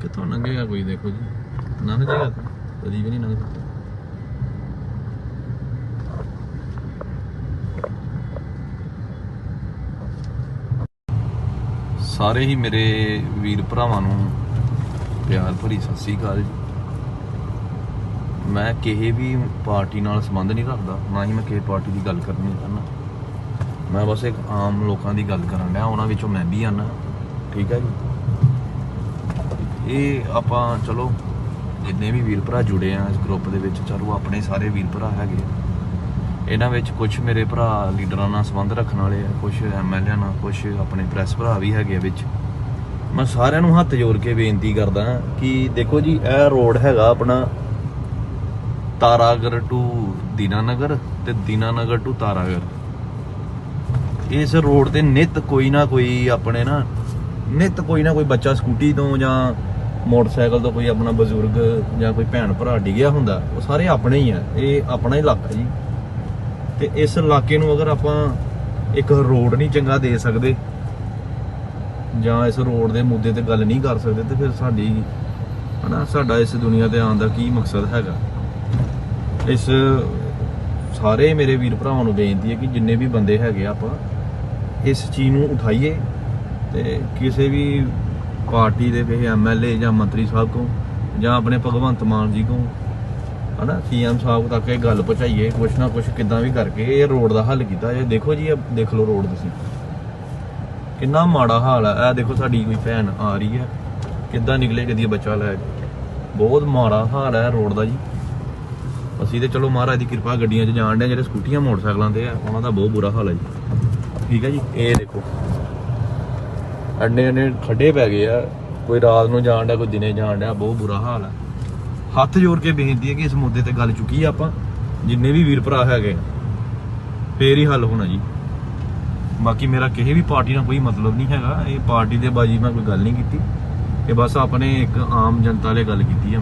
ਕਿੱਥੋਂ ਲੰਘੇਗਾ ਕੋਈ ਦੇਖੋ ਜੀ? ਲੰਘ ਜਾਏਗਾ ਕਦੀ ਵੀ ਨਹੀਂ ਲੰਘਦਾ ਸਾਰੇ ਹੀ ਮੇਰੇ ਵੀਰ ਭਰਾਵਾਂ ਨੂੰ ਪਿਆਰ ਭਰੀ ਸਤਿ ਸ੍ਰੀ ਅਕਾਲ ਜੀ। ਮੈਂ ਕਿਸੇ ਵੀ ਪਾਰਟੀ ਨਾਲ ਸੰਬੰਧ ਨਹੀਂ ਰੱਖਦਾ, ਨਾ ਹੀ ਮੈਂ ਕਿਸੇ ਪਾਰਟੀ ਦੀ ਗੱਲ ਕਰਨੀ ਚਾਹੁੰਦਾ ਮੈਂ ਬਸ ਇੱਕ ਆਮ ਲੋਕਾਂ ਦੀ ਗੱਲ ਕਰਨ ਡਿਆ, ਉਹਨਾਂ ਵਿੱਚੋਂ ਮੈਂ ਵੀ ਆਨਾ ਠੀਕ ਹੈ ਜੀ? ਇਹ ਆਪਾਂ ਚਲੋ, ਜਿੰਨੇ ਵੀ ਵੀਰ ਭਰਾ ਜੁੜੇ ਆ ਇਸ ਗਰੁੱਪ ਦੇ ਵਿੱਚ, ਚਲੋ ਆਪਣੇ ਸਾਰੇ ਵੀਰ ਭਰਾ ਹੈਗੇ ਆ। ਇਹਨਾਂ ਵਿੱਚ ਕੁਝ ਮੇਰੇ ਭਰਾ ਲੀਡਰਾਂ ਨਾਲ ਸੰਬੰਧ ਰੱਖਣ ਵਾਲੇ ਆ ਕੁਝ ਐਮਐਲਏ ਨਾਲ ਕੁਝ ਆਪਣੇ ਪ੍ਰੈਸ ਭਰਾ ਵੀ ਹੈਗੇ ਆ ਵਿੱਚ ਮੈਂ ਸਾਰਿਆਂ ਨੂੰ ਹੱਥ ਜੋੜ ਕੇ ਬੇਨਤੀ ਕਰਦਾ ਕਿ ਦੇਖੋ ਜੀ, ਇਹ ਰੋਡ ਹੈਗਾ ਆਪਣਾ ਤਾਰਾਗੜ ਟੂ ਦੀਨਾਨਗਰ ਤੇ ਦੀਨਾਨਗਰ ਟੂ ਤਾਰਾਗੜ ਇਸ ਰੋਡ ਤੇ ਨਿਤ ਕੋਈ ਨਾ ਕੋਈ ਆਪਣੇ ਨਾ, ਨਿਤ ਕੋਈ ਨਾ ਕੋਈ ਬੱਚਾ ਸਕੂਟੀ ਤੋਂ ਜਾਂ ਮੋਟਰਸਾਈਕਲ ਤੋਂ ਕੋਈ ਆਪਣਾ ਬਜ਼ੁਰਗ ਜਾਂ ਕੋਈ ਭੈਣ ਭਰਾ ਡਿੱਗਿਆ ਹੁੰਦਾ, ਉਹ ਸਾਰੇ ਆਪਣੇ ਹੀ ਆ, ਇਹ ਆਪਣਾ ਹੀ ਇਲਾਕਾ ਜੀ। ਤੇ ਇਸ ਇਲਾਕੇ ਨੂੰ ਅਗਰ ਆਪਾਂ ਇੱਕ ਰੋਡ ਨਹੀਂ ਚੰਗਾ ਦੇ ਸਕਦੇ, ਜਾਂ ਇਸ ਰੋਡ ਦੇ ਮੁੱਦੇ ਤੇ ਗੱਲ ਨਹੀਂ ਕਰ ਸਕਦੇ, ਤੇ ਫਿਰ ਸਾਡੀ, ਹਨਾ, ਸਾਡਾ ਇਸ ਦੁਨੀਆ ਤੇ ਆਉਣ ਦਾ ਕੀ ਮਕਸਦ ਹੈਗਾ? ਇਸ ਸਾਰੇ ਮੇਰੇ ਵੀਰ ਭਰਾਵਾਂ ਨੂੰ ਬੇਨਤੀ ਹੈ ਕਿ ਜਿੰਨੇ ਵੀ ਬੰਦੇ ਹੈਗੇ ਆਪਾਂ, ਇਸ ਚੀਜ਼ ਨੂੰ ਉਠਾਈਏ ਤੇ ਕਿਸੇ ਵੀ ਪਾਰਟੀ ਦੇ ਕਿਸੇ ਐਮਐਲਏ ਜਾਂ ਮੰਤਰੀ ਸਾਹਿਬ ਕੋ ਜਾਂ ਆਪਣੇ ਭਗਵੰਤ ਮਾਨ ਜੀ ਕੋ ਹਨਾ ਸੀਐਮ ਸਾਹਿਬ ਤੱਕ ਇਹ ਗੱਲ ਪਹੁੰਚਾਈਏ, ਕੁਛ ਨਾ ਕੁਛ ਕਿੱਦਾਂ ਵੀ ਕਰਕੇ ਇਹ ਰੋਡ ਦਾ ਹੱਲ ਕੀਤਾ। ਜੇ ਦੇਖੋ ਜੀ, ਇਹ ਦੇਖ ਲਓ ਰੋਡ ਤੁਸੀਂ। ਕਿੰਨਾ ਮਾੜਾ ਹਾਲ ਹੈ ਇਹ ਦੇਖੋ ਸਾਡੀ ਕੋਈ ਭੈਣ ਆ ਰਹੀ ਹੈ। ਕਿੱਦਾਂ ਨਿਕਲੇ ਕਦੀ ਬੱਚਾ ਲੈ ਕੇ। ਬਹੁਤ ਮਾੜਾ ਹਾਲ ਹੈ ਰੋਡ ਦਾ ਜੀ। ਅਸੀਂ ਤੇ ਚਲੋ ਮਹਾਰਾਜ ਦੀ ਕਿਰਪਾ ਗੱਡੀਆਂ 'ਚ ਜਾਣ ਦੇ ਜਿਹੜੇ ਸਕੂਟੀਆਂ, ਮੋਟਰਸਾਈਕਲਾਂ ਤੇ ਆ, ਉਹਨਾਂ ਦਾ ਬਹੁਤ ਬੁਰਾ ਹਾਲ ਹੈ ਜੀ। ਠੀਕ ਹੈ ਜੀ? ਇਹ ਦੇਖੋ। ਅੰਨੇ ਅੰਨੇ ਖੱਡੇ ਪੈ ਗਏ ਆ। ਕੋਈ ਰਾਤ ਨੂੰ ਜਾਣ ਡਿਆ, ਕੋਈ ਦਿਨੇ ਜਾਣ ਡਿਆ, ਬਹੁਤ ਬੁਰਾ ਹਾਲ ਆ। ਹੱਥ ਜੋੜ ਕੇ ਬੇਨਤੀ ਹੈ ਕਿ ਇਸ ਮੁੱਦੇ ਤੇ ਗੱਲ ਚੁੱਕੀ ਆਪਾਂ। ਜਿੰਨੇ ਵੀ ਵੀਰ ਭਰਾ ਹੈਗੇ, ਫੇਰ ਹੀ ਹੱਲ ਹੋਣਾ ਜੀ। ਬਾਕੀ ਮੇਰਾ ਕਿਸੇ ਵੀ ਪਾਰਟੀ ਨਾਲ ਕੋਈ ਮਤਲਬ ਨਹੀਂ ਹੈਗਾ। ਇਹ ਪਾਰਟੀ ਦੇ ਬਾਜੀ ਮੈਂ ਕੋਈ ਗੱਲ ਨਹੀਂ ਕੀਤੀ। ਇਹ ਬਸ ਆਪਣੇ ਇੱਕ ਆਮ ਜਨਤਾ ਲਈ ਗੱਲ ਕੀਤੀ ਹੈ